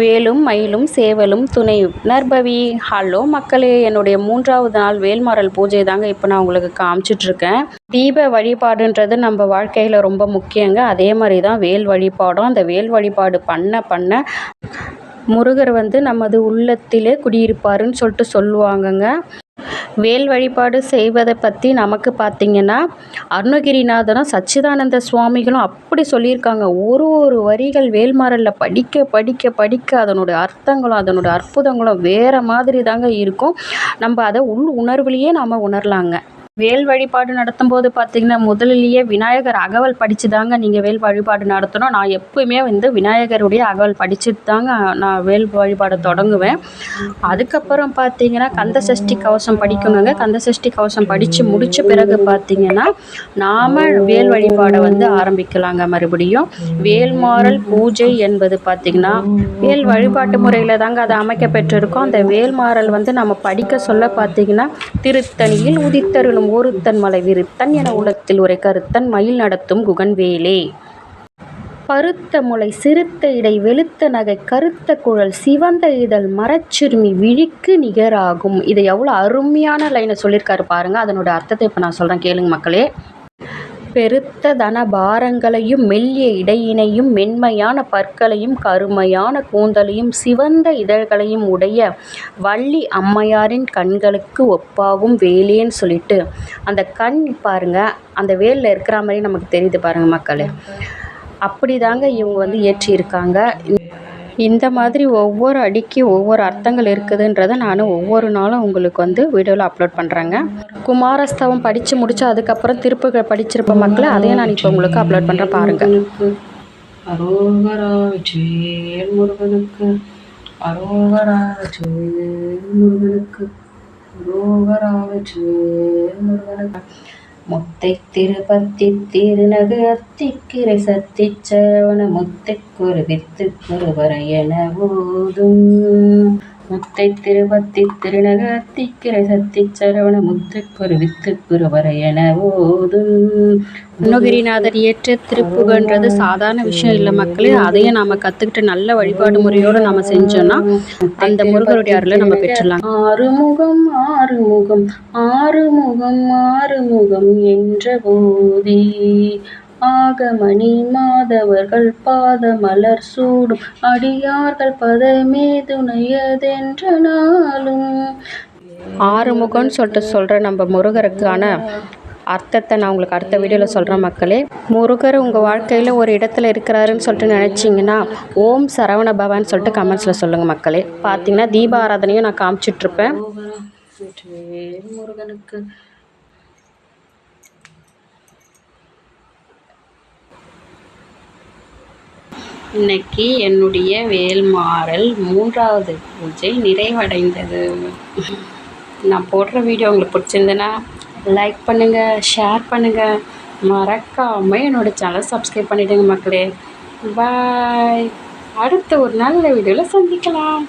வேலும் மயிலும் சேவலும் துணை நற்பவி ஹலோ மக்களே என்னுடைய மூன்றாவது நாள் வேல்மாறல் பூஜை தாங்க இப்போ நான் உங்களுக்கு காமிச்சிட்ருக்கேன். தீப வழிபாடுன்றது நம்ம வாழ்க்கையில் ரொம்ப முக்கியங்க. அதே மாதிரி தான் வேல் வழிபாடும். அந்த வேல் வழிபாடு பண்ண பண்ண முருகர் வந்து நமது உள்ளத்திலே குடியிருப்பாருன்னு சொல்லிட்டு சொல்லுவாங்கங்க. வேல் வழிபாடு செய்வதை பற்றி நமக்கு பார்த்திங்கன்னா அருணகிரிநாதரும் சச்சிதானந்த சுவாமிகளும் அப்படி சொல்லியிருக்காங்க. ஒரு ஒரு வரிகள் வேல்மாறலில் படிக்க படிக்க படிக்க அதனுடைய அர்த்தங்களும் அதனுடைய அற்புதங்களும் வேறு மாதிரி தாங்க இருக்கும். நம்ம அதை உள் உணர்வுலேயே நாம் உணரலாங்க. வேல் வழிபாடு நடத்தும் போது பார்த்திங்கன்னா முதலிலேயே விநாயகர் அகவல் படித்து தாங்க நீங்கள் வேல் வழிபாடு நடத்தணும். நான் எப்போயுமே வந்து விநாயகருடைய அகவல் படிச்சுட்டு தாங்க நான் வேல் வழிபாடு தொடங்குவேன். அதுக்கப்புறம் பார்த்திங்கன்னா கந்த சஷ்டி கவசம் படிக்கணுங்க. கந்த சஷ்டி கவசம் படித்து முடித்த பிறகு பார்த்திங்கன்னா நாம் வேல் வழிபாடை வந்து ஆரம்பிக்கலாங்க மறுபடியும். வேல்மாறல் பூஜை என்பது பார்த்திங்கன்னா வேல் வழிபாட்டு முறையில் தாங்க அது அமைக்கப்பெற்றிருக்கும் அந்த வேல்மாறல் வந்து நம்ம படிக்க சொல்ல பார்த்திங்கன்னா திருத்தணியில் உதித்தருளும் ஒருத்தன் மலை விருத்தன் என உலகத்தில் உரை கருத்தன் மயில் நடத்தும் குகன்வேலே. பருத்த முளை சிறுத்த இடை வெளுத்த நகை கருத்த குழல் சிவந்த இதழ் மரச்சிறுமி விழிக்கு நிகராகும். இதை எவ்வளோ அருமையான லைனை சொல்லியிருக்காரு பாருங்கள் அதனோட அர்த்தத்தை இப்போ நான் சொல்கிறேன் கேளுங்க மக்களே. பெருத்த தன பாரங்களையும் மெல்லிய இடையினையும் மென்மையான பற்களையும் கருமையான கூந்தலையும் சிவந்த இதழ்களையும் உடைய வள்ளி அம்மையாரின் கண்களுக்கு ஒப்பாகும் வேலேன்னு சொல்லிட்டு அந்த கண் பாருங்க அந்த வேலில் இருக்கிற மாதிரி நமக்கு தெரியுது பாருங்க மக்களே. அப்படி தாங்க இவங்க வந்து இயற்றியிருக்காங்க. இந்த மாதிரி ஒவ்வொரு அடிக்கு ஒவ்வொரு அர்த்தங்கள் இருக்குதுன்றதை நான் ஒவ்வொரு நாளும் உங்களுக்கு வந்து வீடியோவில் அப்லோட் பண்ணுறேங்க குமாரஸ்தவம் படித்து முடிச்சு அதுக்கப்புறம் திருப்புகள் படிச்சிருப்ப மக்களை அதையும் நான் இப்போ உங்களுக்கு அப்லோட் பண்ணுறேன் பாருங்கள் அரோகரா வெற்றிவேல் முருகனுக்கு அரோகரா வெற்றிவேல் முருகனுக்கு அரோகரா வெற்றிவேல் முருகனுக்கு. முத்தை திருப்பத்தி திருநகு அத்திக்கிரை சத்தி சரவண முத்தைக்கொரு வித்துக்கொரு வரையன ஓதும் முத்தை திருப்பத்தி திருநகு அத்திக்கிரை சத்தி சரவண முத்துக்கொரு வித்துக்குரு வரையன ஓதும் அருணகிரிநாதர் இயற்ற திருப்புகன்றது சாதாரண விஷயம் இல்லை மக்களே. அதையும் நாம் கற்றுக்கிட்டு நல்ல வழிபாடு முறையோடு நம்ம செஞ்சோன்னா அந்த முருகருடைய அருளை நம்ம பெற்றுடலாம். ஆறுமுகம். ஆறுமுகம் ஆறுமுகம் ஆறுமுகம் என்ற போதே. ஆகமணி மாதவர்கள் பாத மலர் சூடும் அடியார்கள் பதமே துணையதென்ற நாளும் ஆறுமுகம்னு சொல்லிட்டு சொல்கிற நம்ம முருகருக்கான அர்த்தத்தை நான் உங்களுக்கு அடுத்த வீடியோவில் சொல்கிறேன் மக்களே. முருகர் உங்கள் வாழ்க்கையில் ஒரு இடத்துல இருக்கிறாருன்னு சொல்லிட்டு நினச்சிங்கன்னா ஓம் சரவண பவன் சொல்லிட்டு கமெண்ட்ஸில் சொல்லுங்கள் மக்களே. பார்த்தீங்கன்னா தீபாராதனையும் நான் காமிச்சிட்ருப்பேன் வெற்றிவேல் முருகனுக்கு இன்னைக்கு என்னுடைய வேல்மாறல் மூன்றாவது பூஜை நிறைவடைந்தது. நான் போடுற வீடியோ உங்களுக்கு பிடிச்சிருந்தேன்னா லைக் பண்ணுங்கள் ஷேர் பண்ணுங்கள் மறக்காமல் என்னோடய சேனல் சப்ஸ்கிரைப் பண்ணிவிடுங்க மக்களே. பாய் அடுத்த ஒரு நல்ல வீடியோவில் சந்திக்கலாம்.